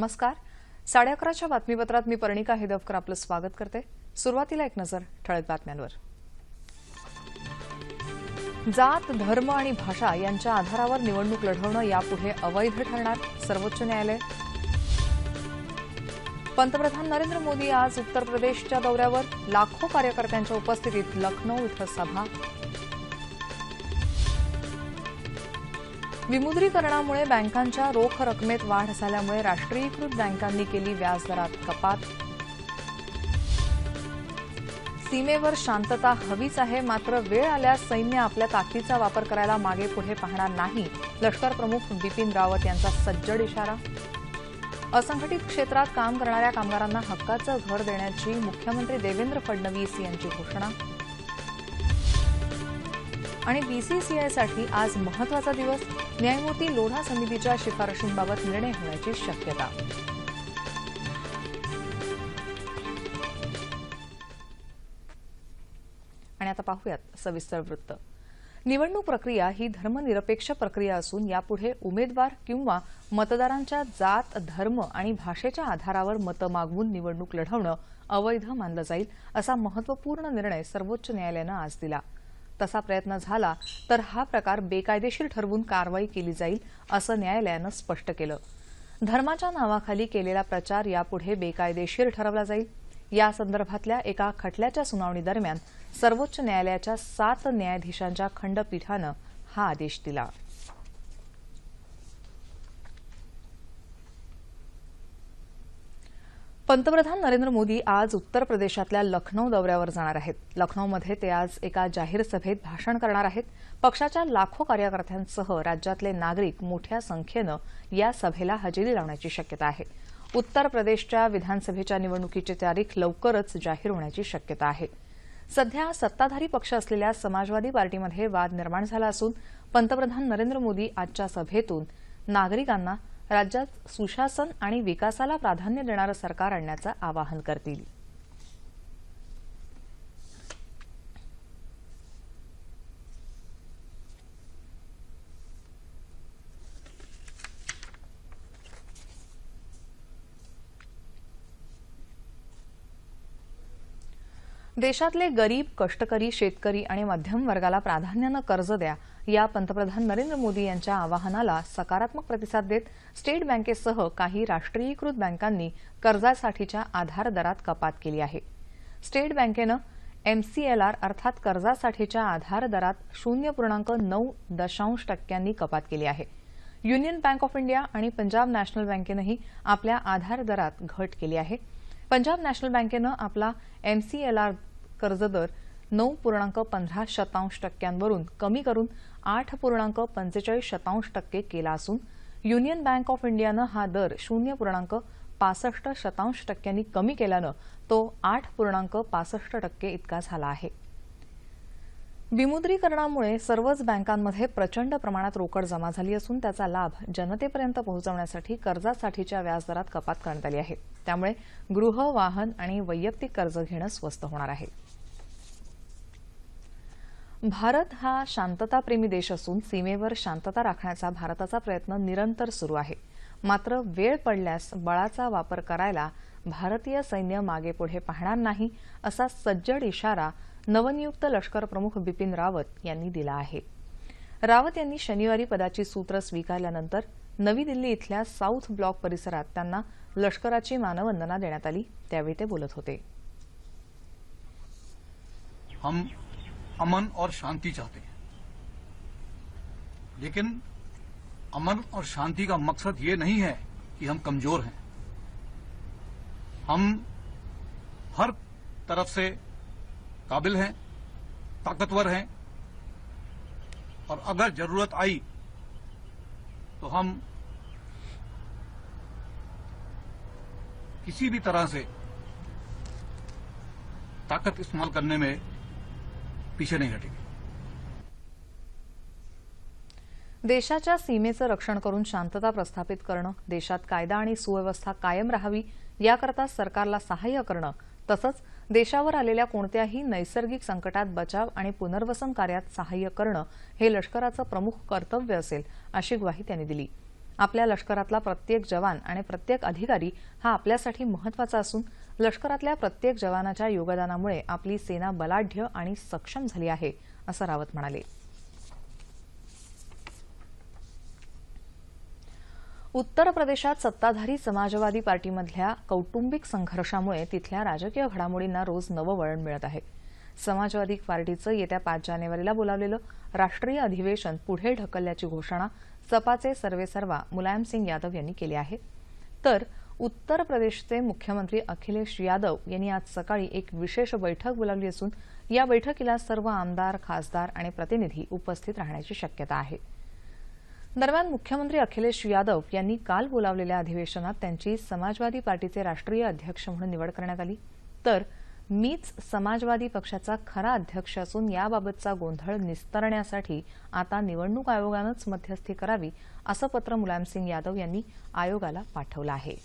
नमस्कार. साडे अकराच्या बातमीपत्रात मी पर्णिका हेदवकर आपलं स्वागत करते. सुरुवातीला एक नजर ठळक बातम्यांवर. जात धर्म आणि भाषा यांच्या आधारावर निवडणूक लढवणं यापुढे अवैध ठरणार सर्वोच्च न्यायालय. पंतप्रधान नरेंद्र मोदी आज उत्तर प्रदेशच्या दौऱ्यावर. लाखो कार्यकर्त्यांच्या उपस्थितीत लखनौ इथं सभा. विमुद्रीकरणामुळे बँकांच्या रोख रकमेत वाढ झाल्यामुळे राष्ट्रीयीकृत बँकांनी केली व्याजदरात कपात. सीमेवर शांतता हवीच आहे मात्र वेळ आल्यास सैन्य आपल्या ताकदीचा वापर करायला मागे पुढे पाहणार नाही लष्कर प्रमुख बिपिन रावत यांचा सज्जड इशारा. असंघटित क्षेत्रात काम करणाऱ्या कामगारांना हक्काचं घर देण्याची मुख्यमंत्री देवेंद्र फडणवीस यांची घोषणा. आणि बीसीसीआयसाठी आज महत्त्वाचा दिवस. न्यायमूर्ती लोढा समितीच्या शिफारशींबाबत निर्णय होण्याची शक्यता. आणि आता पाहूयात सविस्तर वृत्त. निवडणूक प्रक्रिया ही धर्मनिरपेक्ष प्रक्रिया असून यापुढे उमेदवार किंवा मतदारांच्या जात धर्म आणि भाषेच्या आधारावर मतं मागवून निवडणूक लढवणं अवैध मानलं जाईल असा महत्त्वपूर्ण निर्णय सर्वोच्च न्यायालयानं आज दिला. तसा प्रयत्न झाला तर हा प्रकार बेकायदेशीर ठरवून कारवाई केली जाईल असं न्यायालयानं स्पष्ट केलं. धर्माच्या नावाखाली केलेला प्रचार यापुढे बेकायदेशीर ठरवला जाईल. या संदर्भातल्या एका खटल्याच्या सुनावणी दरम्यान सर्वोच्च न्यायालयाच्या सात न्यायाधीशांच्या खंडपीठानं हा आदेश दिला. पंतप्रधान नरेंद्र मोदी आज उत्तर प्रदेशातल्या लखनौ दौऱ्यावर जाणार आहेत. लखनौमध्ये ते आज एका जाहीर सभेत भाषण करणार आहेत. पक्षाच्या लाखो कार्यकर्त्यांसह राज्यातले नागरिक मोठ्या संख्येनं या सभेला हजेरी लावण्याची शक्यता आहे. उत्तर प्रदेशच्या विधानसभेच्या निवडणुकीची तारीख लवकरच जाहीर होण्याची शक्यता आहे. सध्या सत्ताधारी पक्ष असलेल्या समाजवादी पार्टीमध्ये वाद निर्माण झाला असून पंतप्रधान नरेंद्र मोदी आजच्या सभेतून नागरिकांना राज्यात सुशासन आणि विकासाला प्राधान्य देणारं सरकार आणण्याचं आवाहन करतील. देशातले गरीब कष्टकरी शेतकरी आणि मध्यम वर्गाला प्राधान्यानं कर्ज द्या या पंतप्रधान नरेंद्र मोदी यांच्या आवाहनाला सकारात्मक प्रतिसाद देत स्टेट बँकेसह काही राष्ट्रीयीकृत बँकांनी कर्जासाठीच्या आधार दरात कपात केली आहे. स्टेट बँकेनं एमसीएलआर अर्थात कर्जासाठीच्या आधार दरात शून्य पूर्णांक नऊ दशांश टक्क्यांनी कपात केली आहे. युनियन बँक ऑफ इंडिया आणि पंजाब नॅशनल बँकेनंही आपल्या आधार दरात घट केली आहे. पंजाब नॅशनल बँकेनं आपला एमसीएलआर कर्जदर नऊ पूर्णांक पंधरा शतांश टक्क्यांवरून कमी करून आठ पूर्णांक पंचेचाळीस शतांश टक्के केला असून युनियन बँक ऑफ इंडियानं हा दर शून्य पूर्णांक पासष्ट शतांश टक्क्यांनी कमी केल्यानं तो आठ पूर्णांक पासष्ट टक्के इतका झाला आहे. विमुद्रीकरणामुळे सर्वच बँकांमध्ये प्रचंड प्रमाणात रोकड जमा झाली असून त्याचा लाभ जनतेपर्यंत पोहोचवण्यासाठी कर्जासाठीच्या व्याजदरात कपात करण्यात आली आहे. त्यामुळे गृह वाहन आणि वैयक्तिक कर्ज घेणं स्वस्त होणार आहे. भारत हा शांतताप्रेमी देश असून सीमेवर शांतता राखण्याचा भारताचा प्रयत्न निरंतर सुरू आहे. मात्र वेळ पडल्यास बळाचा वापर करायला भारतीय सैन्य मागेपुढे पाहणार नाही असा सज्जड इशारा नवनियुक्त लष्कर प्रमुख बिपिन रावत यांनी दिला आहे. रावत यांनी शनिवारी पदाची सूत्र स्वीकारल्यानंतर नवी दिल्ली इथल्या साऊथ ब्लॉक परिसरात त्यांना लष्कराची मानवंदना देण्यात आली त्यावेळी ते बोलत होते. हम अमन और शांति चाहते हैं। लेकिन अमन और शांति का मकसद ये नहीं है कि हम कमज़ोर हैं। हम हर तरफ़ से काबिल हैं, ताकतवर हैं, और अगर ज़रूरत आई तो हम किसी भी तरह से ताकत इस्तेमाल करने में पीछे नहीं हटेंगे। देशाच्या सीमेचं रक्षण करून शांतता प्रस्थापित करणं देशात कायदा आणि सुव्यवस्था कायम राहावी याकरता सरकारला सहाय्य करणं तसंच देशावर आलेल्या कोणत्याही नैसर्गिक संकटात बचाव आणि पुनर्वसन कार्यात सहाय्य करणं हे लष्कराचं प्रमुख कर्तव्य असेल अशी ग्वाही त्यांनी दिली. आपल्या लष्करातला प्रत्येक जवान आणि प्रत्येक अधिकारी हा आपल्यासाठी महत्त्वाचा असून लष्करातल्या प्रत्येक जवानाच्या योगदानामुळे आपली सेना बलाढ्य आणि सक्षम झाली आहे असं रावत म्हणाले. उत्तर प्रदेशात सत्ताधारी समाजवादी पार्टीमधल्या कौटुंबिक संघर्षामुळे तिथल्या राजकीय घडामोडींना रोज नवं वळण मिळत आहे. समाजवादी पार्टीचं येत्या पाच जानेवारीला बोलावलेलं राष्ट्रीय अधिवेशन पुढे ढकलल्याची घोषणा सपाचे सर्वेसर्वा मुलायमसिंग यादव यांनी केली आहे. तर उत्तर प्रदेशचे मुख्यमंत्री अखिलेश यादव यांनी आज सकाळी एक विशेष बैठक बोलावली असून या बैठकीला सर्व आमदार खासदार आणि प्रतिनिधी उपस्थित राहण्याची शक्यता आहे. दरम्यान मुख्यमंत्री अखिलेश यादव यांनी काल बोलावलेल्या अधिवेशनात त्यांची समाजवादी पार्टीचे राष्ट्रीय अध्यक्ष म्हणून निवड करण्यात आली. तर मीच समाजवादी पक्षाचा खरा अध्यक्ष असून याबाबतचा गोंधळ निस्तरण्यासाठी आता निवडणूक आयोगानंच मध्यस्थी करावी असं पत्र मुलायमसिंग यादव यांनी आयोगाला पाठवलं आहे.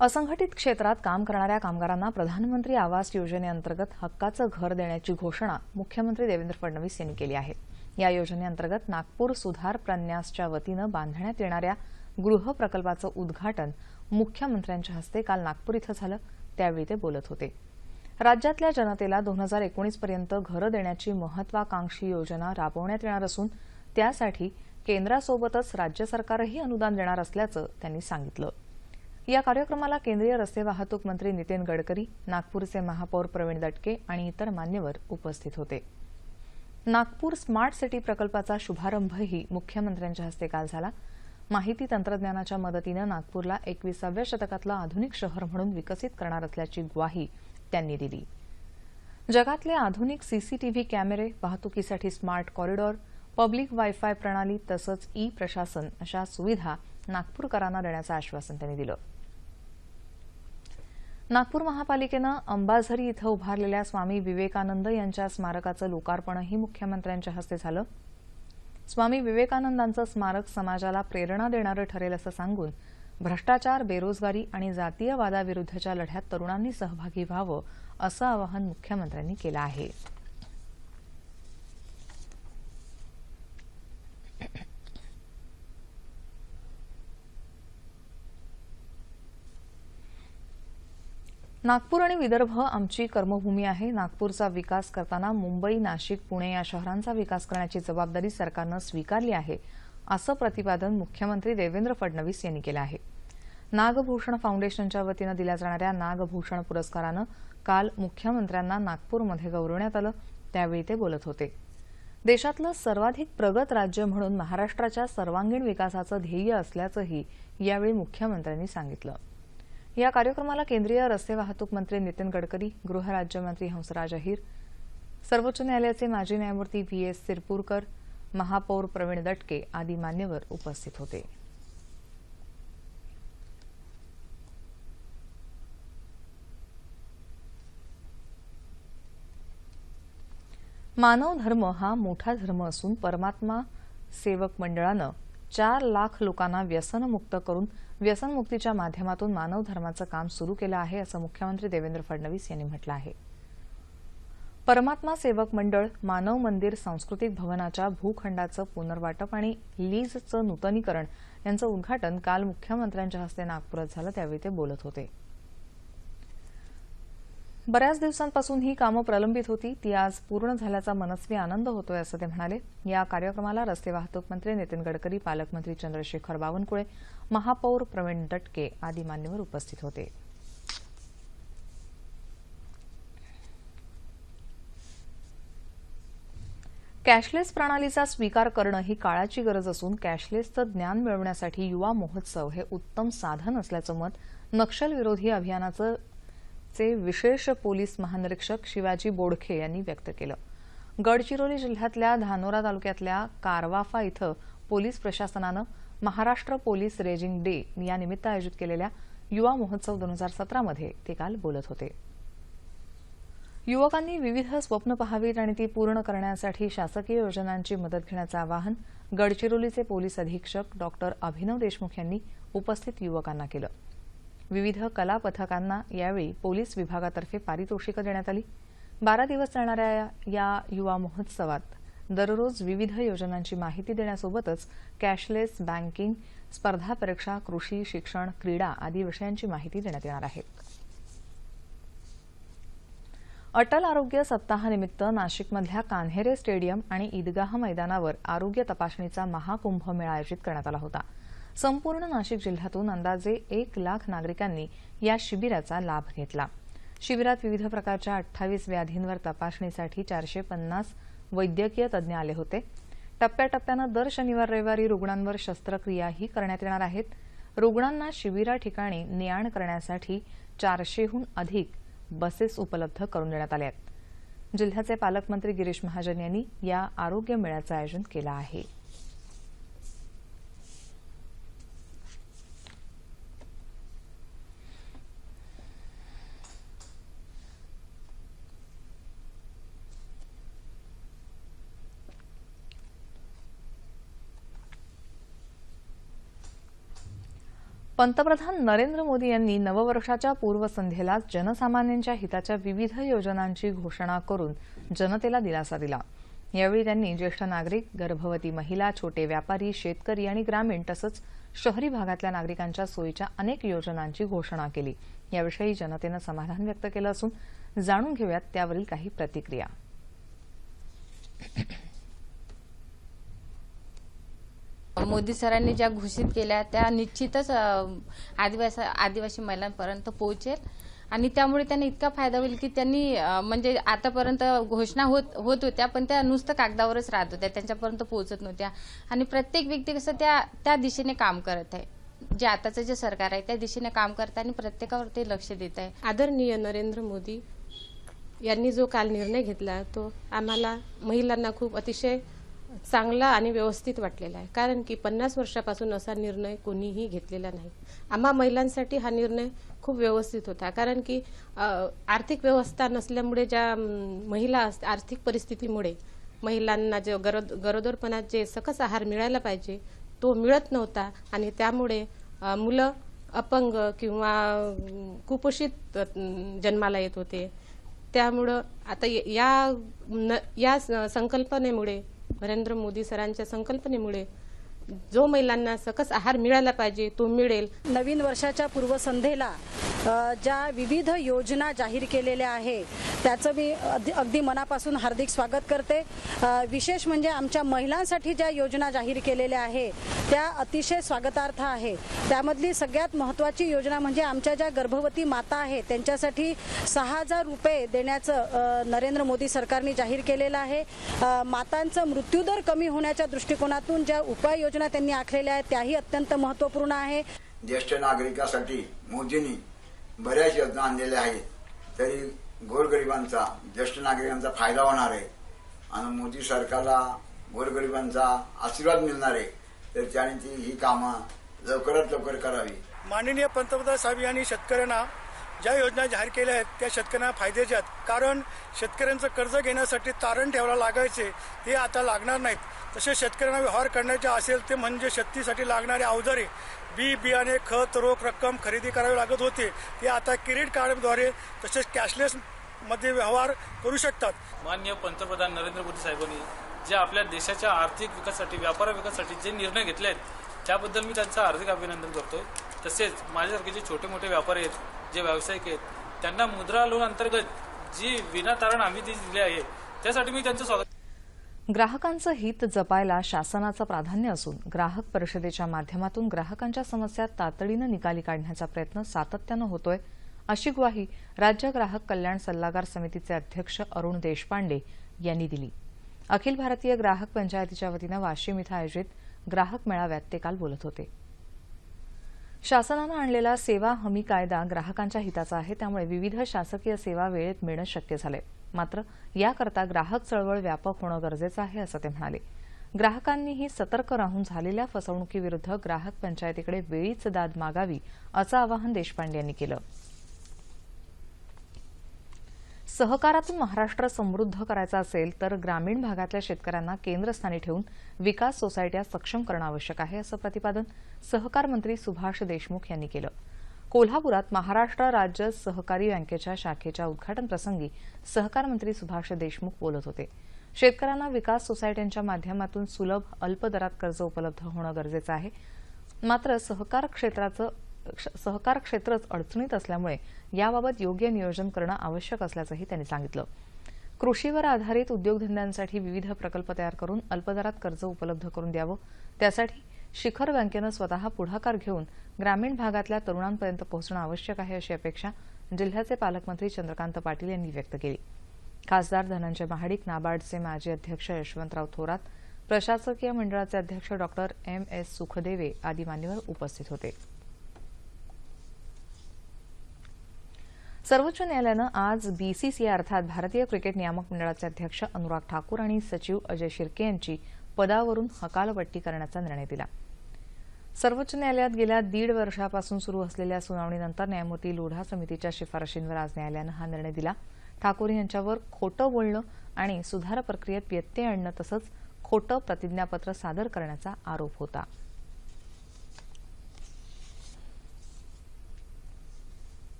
असंघटित क्षेत्रात काम करणाऱ्या कामगारांना प्रधानमंत्री आवास योजनेअंतर्गत हक्काचं घर देण्याची घोषणा मुख्यमंत्री देवेंद्र फडणवीस यांनी केली आहे. या योजनेअंतर्गत नागपूर सुधार प्रन्यासच्या वतीनं बांधण्यात येणाऱ्या गृह प्रकल्पाचं उद्घाटन मुख्यमंत्र्यांच्या हस्ते काल नागपूर इथं झालं त्यावेळी ते बोलत होते. राज्यातल्या जनतेला दोन हजार एकोणीसपर्यंत घरं देण्याची महत्वाकांक्षी योजना राबवण्यात येणार असून त्यासाठी केंद्रासोबतच राज्य सरकारही अनुदान देणार असल्याचं त्यांनी सांगितलं. या कार्यक्रमाला केंद्रीय रस्ते वाहतूक मंत्री नितीन गडकरी नागपूरचे महापौर प्रवीण दटके आणि इतर मान्यवर उपस्थित होते. नागपूर स्मार्ट सिटी प्रकल्पाचा शुभारंभही मुख्यमंत्र्यांच्या हस्ते काल झाला. माहिती तंत्रज्ञानाच्या मदतीनं नागपूरला एकविसाव्या शतकातलं आधुनिक शहर म्हणून विकसित करणार असल्याची ग्वाही त्यांनी दिली. जगातले आधुनिक सीसीटीव्ही कॅमेरे वाहतुकीसाठी स्मार्ट कॉरिडॉर पब्लिक वायफाय प्रणाली तसंच ई प्रशासन अशा सुविधा नागपूरकरांना देण्याचं आश्वासन त्यांनी दिलं. नागपूर महापालिकेनं अंबाझरी इथं उभारलेल्या स्वामी विवेकानंद यांच्या स्मारकाचं लोकार्पणही मुख्यमंत्र्यांच्या हस्ते झालं. स्वामी विवेकानंदांचं स्मारक समाजाला प्रेरणा देणारं ठरेल असं सांगून भ्रष्टाचार बेरोजगारी आणि जातीयवादाविरुद्धच्या लढ्यात तरुणांनी सहभागी व्हावं असं आवाहन मुख्यमंत्र्यांनी केलं आहे. नागपूर आणि विदर्भ आमची कर्मभूमी आहे. नागपूरचा विकास करताना मुंबई नाशिक पुणे या शहरांचा विकास करण्याची जबाबदारी सरकारनं स्वीकारली आहे असं प्रतिपादन मुख्यमंत्री देवेंद्र फडणवीस यांनी केलं आहे. नागभूषण फाउंडेशनच्या वतीनं दिल्या जाणाऱ्या नागभूषण पुरस्कारानं काल मुख्यमंत्र्यांना नागपूरमध्ये गौरवण्यात आलं त्यावेळी ते बोलत होते. देशातलं सर्वाधिक प्रगत राज्य म्हणून महाराष्ट्राच्या सर्वांगीण विकासाचं ध्येय असल्याचंही यावेळी मुख्यमंत्र्यांनी सांगितलं. या कार्यक्रमाला केंद्रीय रस्ते वाहतूक मंत्री नितीन गडकरी गृहराज्यमंत्री हंसराज अहिर सर्वोच्च न्यायालयाचे माजी न्यायमूर्ती व्ही एस सिरपूरकर महापौर प्रवीण दटके आदी मान्यवर उपस्थित होते. मानव धर्म हा मोठा धर्म असून परमात्मा सेवक मंडळानं चार लाख लोकांना व्यसनमुक्त करून व्यसनमुक्तीच्या माध्यमातून मानव धर्माचं काम सुरू केलं आहे असं मुख्यमंत्री देवेंद्र फडणवीस यांनी म्हटलं आहे. परमात्मा सेवक मंडळ मानव मंदिर सांस्कृतिक भवनाच्या भूखंडाचं पुनर्वाटप आणि लीजचं नूतनीकरण यांचं उद्घाटन काल मुख्यमंत्र्यांच्या हस्ते नागपुरात झालं त्यावेळी ते बोलत होते. बऱ्याच दिवसांपासून ही कामं प्रलंबित होती. ती आज पूर्ण झाल्याचा मनस्वी आनंद होतोय असं ते म्हणाले. या कार्यक्रमाला रस्ते वाहतूक मंत्री नितीन गडकरी पालकमंत्री चंद्रशेखर बावनकुळे महापौर प्रवीण दटके आदी मान्यवर उपस्थित होते. कॅशलेस प्रणालीचा स्वीकार करणं ही काळाची गरज असून कॅशलेसचं ज्ञान मिळवण्यासाठी युवा महोत्सव हे उत्तम साधन असल्याचं मत नक्षलविरोधी अभियानाचं चे विशेष पोलीस महानिरीक्षक शिवाजी बोडखे यांनी व्यक्त केलं. गडचिरोली जिल्ह्यातल्या धानोरा तालुक्यातल्या कारवाफा इथं पोलीस प्रशासनानं महाराष्ट्र पोलीस रेजिंग डे या निमित्त आयोजित केलेल्या युवा महोत्सव दोन हजार सतरामध्ये ते काल बोलत होते. युवकांनी विविध स्वप्न पहावीत आणि ती पूर्ण करण्यासाठी शासकीय योजनांची मदत घेण्याचं आवाहन गडचिरोलीचे पोलीस अधीक्षक डॉक्टर अभिनव देशमुख यांनी उपस्थित युवकांना केलं. विविध कला पथकांना यावेळी पोलीस विभागातर्फे पारितोषिकं देण्यात आली. बारा दिवस चालणाऱ्या या युवा महोत्सवात दररोज विविध योजनांची माहिती देण्यासोबतच कॅशलेस बँकिंग स्पर्धा परीक्षा कृषी शिक्षण क्रीडा आदी विषयांची माहिती देण्यात येणार आहे. अटल आरोग्य सप्ताहानिमित्त नाशिकमधल्या कान्हेरे स्टेडियम आणि ईदगाह मैदानावर आरोग्य तपासणीचा महाकुंभ मेळा आयोजित करण्यात आला होता. संपूर्ण नाशिक जिल्ह्यातून अंदाजे एक लाख नागरिकांनी या शिबिराचा लाभ घेतला. शिबिरात विविध प्रकारच्या अठ्ठावीस व्याधींवर तपासणीसाठी चारशे पन्नास वैद्यकीय तज्ज्ञ आले होते. टप्प्याटप्प्यानं दर शनिवार रविवारी रुग्णांवर शस्त्रक्रियाही करण्यात येणार आहेत. रुग्णांना शिबिरा ठिकाणी ने आण करण्यासाठी चारशेहून अधिक बसेस उपलब्ध करून देण्यात आल्या आहेत. जिल्ह्याचे पालकमंत्री गिरीश महाजन यांनी या आरोग्य मेळ्याचं आयोजन केलं आहे. पंतप्रधान नरेंद्र मोदी यांनी नववर्षाच्या पूर्वसंध्येला जनसामान्यांच्या हिताच्या विविध योजनांची घोषणा करून जनतेला दिलासा दिला. यावेळी त्यांनी ज्येष्ठ नागरिक गर्भवती महिला छोटे व्यापारी शेतकरी आणि ग्रामीण तसंच शहरी भागातल्या नागरिकांच्या सोयीच्या अनेक योजनांची घोषणा केली. याविषयी जनतेनं समाधान व्यक्त केलं असून जाणून घेऊयात त्यावरील काही प्रतिक्रिया. मोदी सरांनी ज्या घोषित केल्या त्या निश्चितच आदिवासी आदिवासी महिलांपर्यंत पोहोचेल. आणि त्यामुळे त्यांना इतका फायदा होईल की त्यांनी म्हणजे आतापर्यंत घोषणा होत होत होत्या पण त्या नुसतं कागदावरच राहत होत्या त्यांच्यापर्यंत पोहोचत नव्हत्या. आणि प्रत्येक व्यक्ती कसं त्या त्या दिशेने काम करत आहे. जे आताचं जे सरकार आहे त्या दिशेने काम करत आहे आणि प्रत्येकावर ते लक्ष देत आहे. आदरणीय नरेंद्र मोदी यांनी जो काल निर्णय घेतला तो आम्हाला महिलांना खूप अतिशय चांगला आणि व्यवस्थित वाटलेला आहे. कारण की पन्नास वर्षापासून असा निर्णय कोणीही घेतलेला नाही. आम्हा महिलांसाठी हा निर्णय खूप व्यवस्थित होता. कारण की आर्थिक व्यवस्था नसल्यामुळे ज्या महिला अस- आर्थिक परिस्थितीमुळे महिलांना जे गरोद गरोदरपणात जे सकस आहार मिळायला पाहिजे तो मिळत नव्हता. आणि त्यामुळे मुलं अपंग किंवा कुपोषित जन्माला येत होते. त्यामुळं आता य- या न- या स- संकल्पनेमुळे नरेंद्र मोदी सरांच्या संकल्पनेमुळे जो महिलांना सकस आहार मिळाला पाहिजे तो मिळेल. नवीन वर्षाच्या पूर्वसंध्येला ज्या विविध योजना जाहीर केलेल्या आहे त्याचं मी अगदी अगदी मनापासून हार्दिक स्वागत करते. विशेष म्हणजे आमच्या महिलांसाठी ज्या योजना जाहीर केलेल्या आहे त्या अतिशय स्वागतार्थ आहे. त्यामधली सगळ्यात महत्त्वाची योजना म्हणजे आमच्या ज्या गर्भवती माता आहेत त्यांच्यासाठी सहा हजार रुपये देण्याचं नरेंद्र मोदी सरकारने जाहीर केलेलं आहे. मातांचं मृत्यूदर कमी होण्याच्या दृष्टिकोनातून ज्या उपाययोजना त्यांनी आखलेल्या आहेत त्याही अत्यंत महत्त्वपूर्ण आहे. ज्येष्ठ नागरिकासाठी मोदींनी बऱ्याच योजना आणलेल्या आहेत. तरी गोरगरिबांचा ज्येष्ठ नागरिकांचा फायदा होणार आहे. आणि मोदी सरकारला गोरगरिबांचा आशीर्वाद मिळणार आहे. तर त्याने ती ही कामं लवकरात लवकर करावी. माननीय पंतप्रधान साहेब यांनी शेतकऱ्यांना ज्या योजना जाहीर केल्या आहेत त्या शेतकऱ्यांना फायद्याच्या आहेत. कारण शेतकऱ्यांचं कर्ज घेण्यासाठी तारण ठेवायला लागायचे ते आता लागणार नाहीत. तसेच शेतकऱ्यांना व्यवहार करण्याचे असेल ते म्हणजे शेतीसाठी लागणारे अवजारे बी बियाणे खत रोख रक्कम खरेदी करावी लागत होते. ते आता क्रेडिट कार्डद्वारे तसेच कॅशलेस मध्ये व्यवहार करू शकतात. माननीय पंतप्रधान नरेंद्र मोदी साहेबांनी जे आपल्या देशाच्या आर्थिक विकासासाठी व्यापार विकासासाठी जे निर्णय घेतले आहेत त्याबद्दल मी त्यांचं हार्दिक अभिनंदन करतोय. तसेच माझ्यासारखे जे छोटे मोठे व्यापारी आहेत जे व्यावसायिक आहेत त्यांना मुद्रा लोन अंतर्गत जी विनातारण आम्ही ती दिली आहे त्यासाठी मी त्यांचं स्वागत ग्राहकांचं हित जपायला शासनाचं प्राधान्य असून ग्राहक परिषदेच्या माध्यमातून ग्राहकांच्या समस्या तातडीनं निकाली काढण्याचा प्रयत्न सातत्यानं होतोय अशी ग्वाही राज्य ग्राहक कल्याण सल्लागार समितीचे अध्यक्ष अरुण देशपांडे यांनी दिली. अखिल भारतीय ग्राहक पंचायतीच्या वतीनं वाशिम इथं आयोजित ग्राहक मेळाव्यात ते काल बोलत होते. शासनानं आणलेला सेवा हमी कायदा ग्राहकांच्या हिताचा आहे. त्यामुळे विविध शासकीय सेवा वेळेत मिळणं शक्य झालंय. मात्र याकरता ग्राहक चळवळ व्यापक होणं गरजेचं आहे असं ते म्हणाले. ग्राहकांनीही सतर्क राहून झालेल्या फसवणुकीविरुद्ध ग्राहक पंचायतीकडे वेळीच दाद मागावी असं आवाहन देशपांडे यांनी केलं. सहकारातून महाराष्ट्र समृद्ध करायचा असेल तर ग्रामीण भागातल्या शेतकऱ्यांना केंद्रस्थानी ठेवून विकास सोसायट्या सक्षम करणं आवश्यक आहे असं प्रतिपादन सहकार मंत्री सुभाष देशमुख यांनी केलं. कोल्हापुरात महाराष्ट्र राज्य सहकारी बँकेच्या शाखेच्या उद्घाटन प्रसंगी सहकार मंत्री सुभाष देशमुख बोलत होते. शेतकऱ्यांना विकास सोसायट्यांच्या माध्यमातून सुलभ अल्प दरात कर्ज उपलब्ध होणं गरजेचं आहे. मात्र सहकार क्षेत्राचं सहकार क्षेत्रच अडचणीत असल्यामुळे याबाबत योग्य नियोजन करणं आवश्यक असल्याचंही त्यांनी सांगितलं. कृषीवर आधारित उद्योगधंद्यांसाठी विविध प्रकल्प तयार करून अल्पदरात कर्ज उपलब्ध करून द्यावं. त्यासाठी शिखर बँकेनं स्वतः पुढाकार घेऊन ग्रामीण भागातल्या तरुणांपर्यंत पोहोचणं आवश्यक आहे अशी अपेक्षा जिल्ह्याचे पालकमंत्री चंद्रकांत पाटील यांनी व्यक्त केली. खासदार धनंजय महाडिक नाबार्डचे माजी अध्यक्ष यशवंतराव थोरात प्रशासकीय मंडळाचे अध्यक्ष डॉक्टर एम एस सुखदेवे आदी मान्यवर उपस्थित होते. सर्वोच्च न्यायालयानं आज बीसीसीआय अर्थात भारतीय क्रिकेट नियामक मंडळाचे अध्यक्ष अनुराग ठाकूर आणि सचिव अजय शिर्के यांची पदावरून हकालपट्टी करण्याचा निर्णय दिला. सर्वोच्च न्यायालयात गेल्या दीड वर्षापासून सुरू असलेल्या सुनावणीनंतर न्यायमूर्ती लोढा समितीच्या शिफारशींवर आज न्यायालयानं हा निर्णय दिला. ठाकूर यांच्यावर खोटं बोलणं आणि सुधार प्रक्रियेत व्यत्यय आणणं तसंच खोटं प्रतिज्ञापत्र सादर करण्याचा आरोप होता.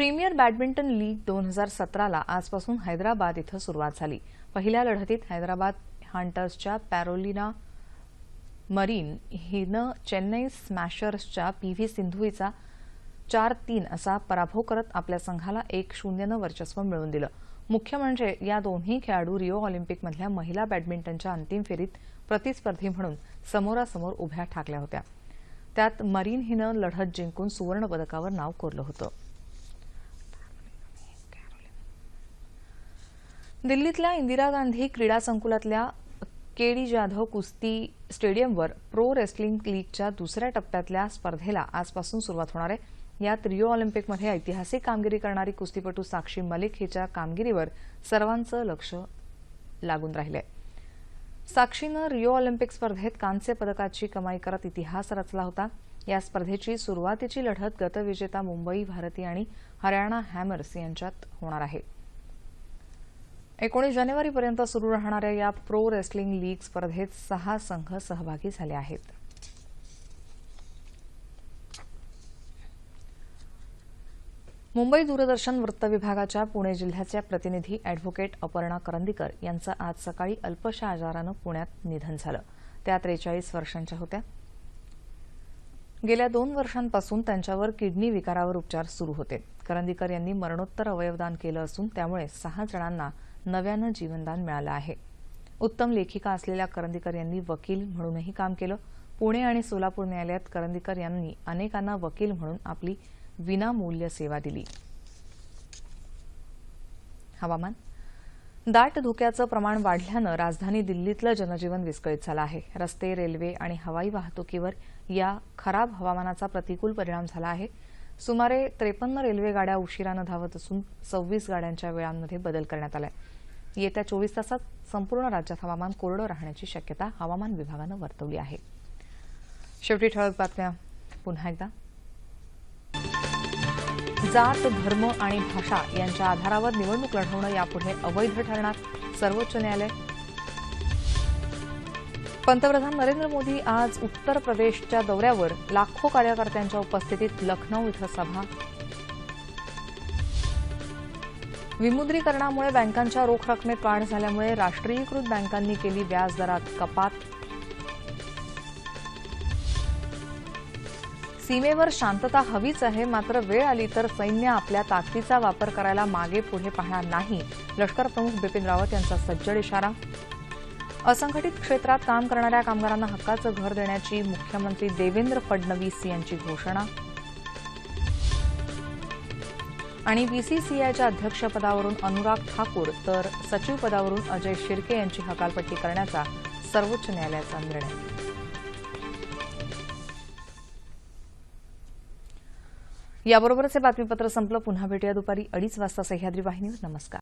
प्रीमियर बॅडमिंटन लीग दोन हजार सतराला आजपासून हैदराबाद इथं सुरुवात झाली. पहिल्या लढतीत हैदराबाद हंटर्सच्या पॅरोलिना मरीन हिनं चेन्नई स्मॅशर्सच्या पी व्ही सिंधू हिचा चार तीन असा पराभव करत आपल्या संघाला एक शून्यनं वर्चस्व मिळवून दिलं. मुख्य म्हणजे या दोन्ही खेळाडू रिओ ऑलिम्पिकमधल्या महिला बॅडमिंटनच्या अंतिम फेरीत प्रतिस्पर्धी म्हणून समोरासमोर उभ्या ठाकल्या होत्या. त्यात मरीन हिनं लढत जिंकून सुवर्णपदकावर नाव कोरलं होतं. दिल्लीतल्या इंदिरा गांधी क्रीडा संकुलातल्या के डी जाधव कुस्ती स्टेडियमवर प्रो रेसलिंग लीगच्या दुसऱ्या टप्प्यातल्या स्पर्धेला आजपासून सुरुवात होणार आहे. यात रिओ ऑलिम्पिकमध्ये ऐतिहासिक कामगिरी करणारी कुस्तीपटू साक्षी मलिक हिच्या कामगिरीवर सर्वांचं लक्ष लागून राहिलंय. साक्षीनं रिओ ऑलिम्पिक स्पर्धेत कांस्य पदकाची कमाई करत इतिहास रचला होता. या स्पर्धेची सुरुवातीची लढत गतविजेता मुंबई भारती आणि हरियाणा हॅमर्स यांच्यात होणार आहे. एकोणीस जानेवारीपर्यंत सुरू राहणाऱ्या या प्रो रेसलिंग लीग स्पर्धेत सहा संघ सहभागी झाले आहेत. मुंबई दूरदर्शन वृत्त विभागाच्या पुणे जिल्ह्याच्या प्रतिनिधी अॅडव्होकेट अपर्णा करंदीकर यांचं आज सकाळी अल्पशा आजारानं पुण्यात निधन झालं. त्या त्रेचाळीस वर्षांच्या होत्या. गेल्या दोन वर्षांपासून त्यांच्यावर किडनी विकारावर उपचार सुरू होते. करंदीकर यांनी मरणोत्तर अवयवदान केलं असून त्यामुळे सहा जणांना नव्यानं जीवनदान मिळालं आहे. उत्तम लेखिका असलेल्या करंदीकर यांनी वकील म्हणूनही काम केलं. पुणे आणि सोलापूर न्यायालयात करंदीकर यांनी अनेकांना वकील म्हणून आपली विनामूल्य सेवा दिली. हवामान. दाट धुक्याचं प्रमाण वाढल्यानं राजधानी दिल्लीतलं जनजीवन विस्कळीत झालं आहे. रस्ते रेल्वे आणि हवाई वाहतुकीवर या खराब हवामानाचा प्रतिकूल परिणाम झाला आहे. सुमारे त्रेपन्न रेल्वे गाड्या उशिरानं धावत असून सव्वीस गाड्यांच्या वेळांमध्ये बदल करण्यात आलाय. येत्या चोवीस तासात संपूर्ण राज्यात हवामान कोरडं राहण्याची शक्यता हवामान विभागानं वर्तवली आहे. शेवटी ठळक बातम्या. पुन्हा एकदा. जात धर्म आणि भाषा यांच्या आधारावर निवडणूक लढवणं यापुढे अवैध ठरणार सर्वोच्च न्यायालय. पंतप्रधान नरेंद्र मोदी आज उत्तर प्रदेशच्या दौऱ्यावर लाखो कार्यकर्त्यांच्या उपस्थितीत लखनौ इथं सभा. विमुद्रीकरणामुळे बँकांच्या रोख रकमेत वाढ झाल्यामुळे राष्ट्रीयीकृत बँकांनी केली व्याजदरात कपात. सीमेवर शांतता हवीच आहे मात्र वेळ आली तर सैन्य आपल्या ताकदीचा वापर करायला मागे पुढे पाहणार नाही लष्कर प्रमुख बिपिन रावत यांचा सज्जड इशारा. असंघटित क्षेत्रात काम करणाऱ्या कामगारांना हक्काचं घर देण्याची मुख्यमंत्री देवेंद्र फडणवीस यांची घोषणा. आणि बीसीसीआयच्या अध्यक्षपदावरून अनुराग ठाकूर तर सचिवपदावरून अजय शिर्के यांची हकालपट्टी करण्याचा सर्वोच्च न्यायालयाचा निर्णय. याबरोबरच हे बातमीपत्र संपलं. पुन्हा भेटूया दुपारी अडीच वाजता सह्याद्री वाहिनीवर. नमस्कार.